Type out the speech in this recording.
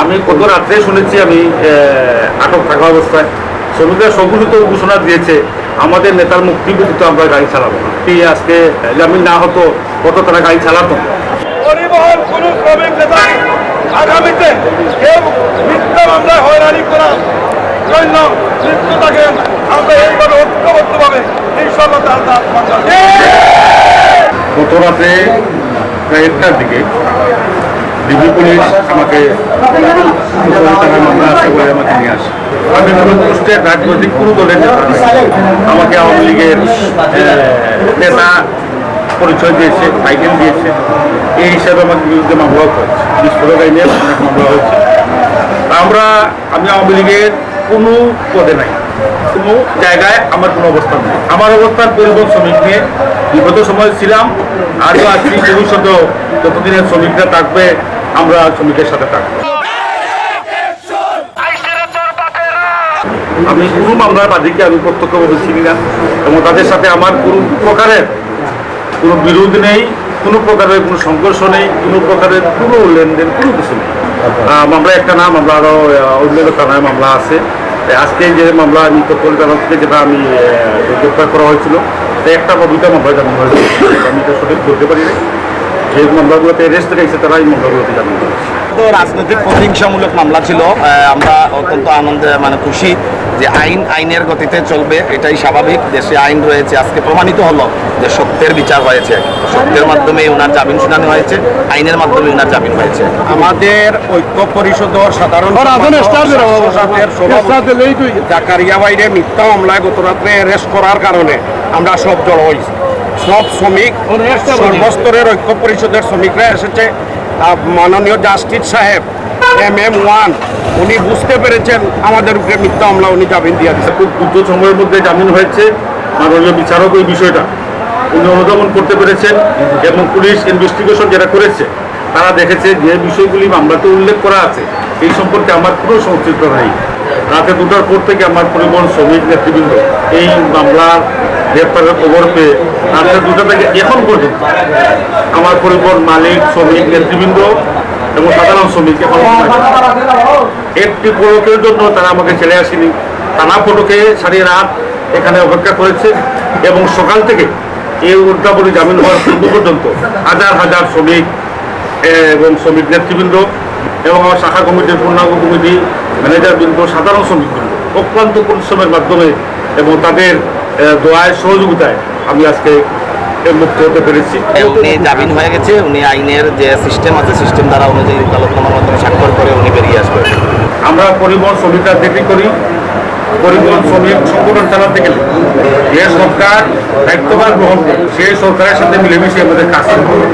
আমি গত রাত্রে শুনেছি আমি আটক থাকা অবস্থায়। শ্রমিকরা সংগঠিত ঘোষণা দিয়েছে আমাদের নেতার মুক্তি ব্যতীত আমরা গাড়ি চালাবো না। এই আজকে জামিন না হতো কত তারা গাড়ি চালাতো? পরিবহন কোন শ্রমিক নেতা আগামীতে কেউ মিথ্যা মামলায় হয়রানি করার জন্য আমরা এইভাবে ঐক্যবদ্ধভাবে তার গত রাতে প্রায় একটার দিকে ডিবি পুলিশ আমাকে সতেরো টাকা মামলা আছে বলে আমাকে নিয়ে আসে আমি কোনো পোস্টের রাজনৈতিক কোনো দলের নেতা আমাকে আওয়ামী লীগের নেতা পরিচয় দিয়েছে টাইটেল দিয়েছে এই হিসাবে আমাকে বিরুদ্ধে মামলাও করেছে বিস্ফোরক আইনে অনেক মামলা হয়েছে। আমরা আমি আওয়ামী লীগের কোনো পদে নাই কোনো জায়গায় আমার কোনো অবস্থান নেই। আমার অবস্থান পরিবহন শ্রমিক নিয়ে বিগত সময় ছিলাম আজও আছি ভবিষ্যতেও যতদিনের শ্রমিকরা থাকবে আমরা শ্রমিকের সাথে থাকব। আমি কোনো মামলার বাদীকে আমি প্রত্যক্ষভাবে চিনি না এবং তাদের সাথে আমার কোনো প্রকারের কোনো বিরোধ নেই, কোনো প্রকারের কোনো সংঘর্ষ নেই, কোনো প্রকারের কোনো লেনদেন, কোনো কিছু নেই। মামলা একটা না, মামলা আরও অন্য থানায় মামলা আছে। আজকে যে মামলা আমি তৎকালীন আদালত থেকে যেটা আমি গ্রেপ্তার করা হয়েছিল, তাই একটা বা দুইটা মামলা জামিন হয়েছে আমি তো সঠিক বলতে পারি যে মামলাগুলোতে রেস্ট রেখেছে তারা এই মামলাগুলোতে জামিন করেছে তো রাজনৈতিক প্রতিহিংসামূলক মামলা ছিল। আমরা অত্যন্ত আনন্দে মানে খুশি যে আইন আইনের গতিতে চলবে এটাই স্বাভাবিক। দেশে আইন রয়েছে আজকে প্রমাণিত হলো যে সত্যের বিচার হয়েছে। সত্যের মাধ্যমে ওনার জামিন শুনানি হয়েছে আইনের মাধ্যমে ওনার জামিন হয়েছে। আমাদের ঐক্য পরিষদর সাধারণ জাকারিয়া বাইরে মিথ্যা মামলায় গত রাত্রে অ্যারেস্ট করার কারণে আমরা সব জড়ো হয়েছি সব শ্রমিক সর্বস্তরের ঐক্য পরিষদের শ্রমিকরা এসেছে। মাননীয় জাস্টিস সাহেব, এম এম ওয়ান, উনি বুঝতে পেরেছেন আমাদের উপরে মিথ্যা মামলা উনি জামিন দিয়ে দিয়েছেন। খুব দ্রুত সময়ের মধ্যে জামিন হয়েছে। মাননীয় বিচারক ওই বিষয়টা উনি অনুধাবন করতে পেরেছেন এবং পুলিশ ইনভেস্টিগেশন যেটা করেছে, তারা দেখেছে যে বিষয়গুলি মামলাতে উল্লেখ করা আছে। এই সম্পর্কে আমার কোনো সংশ্লিষ্ট নেই। রাতে দুটার পর থেকে আমার পরিবহন শ্রমিক নেতৃবৃন্দ এই মামলার গ্রেপ্তারের খবর পেয়ে রাতে দুটা থেকে এখন পর্যন্ত আমার পরিবহন মালিক, শ্রমিক, নেতৃবৃন্দ এবং সাধারণ শ্রমিক এখন একটি পলকের জন্য তারা আমাকে ছেড়ে আসেনি। টানা পলকে সাড়ে রাত এখানে অপেক্ষা করেছে এবং সকাল থেকে এই উদ্যাপনী জামিন হওয়ার পূর্ব পর্যন্ত হাজার হাজার শ্রমিক এবং শ্রমিক নেতৃবৃন্দ এবং আমার শাখা কমিটির পূর্ণাঙ্গ কমিটি ম্যানেজার বৃন্দ সাধারণ শ্রমিকবৃন্দ অক্লান্ত পরিশ্রমের মাধ্যমে এবং তাদের দোয়ায় সহযোগিতায় আমি আজকে মুক্ত হতে পেরেছি। উনি জামিন হয়ে গেছে উনি আইনের যে সিস্টেম আছে সিস্টেম দ্বারা অনুযায়ী তালকনামার মাধ্যমে স্বাক্ষর করে উনি বেরিয়ে আসবেন আমরা পরিবহন শ্রমিকরা দেখি করি। পরিবহন শ্রমিক সংগঠন চালাতে গেলে যে সরকার দায়িত্বভার গ্রহণ করে সেই সরকারের সাথে মিলেমিশে আমাদের কাজ।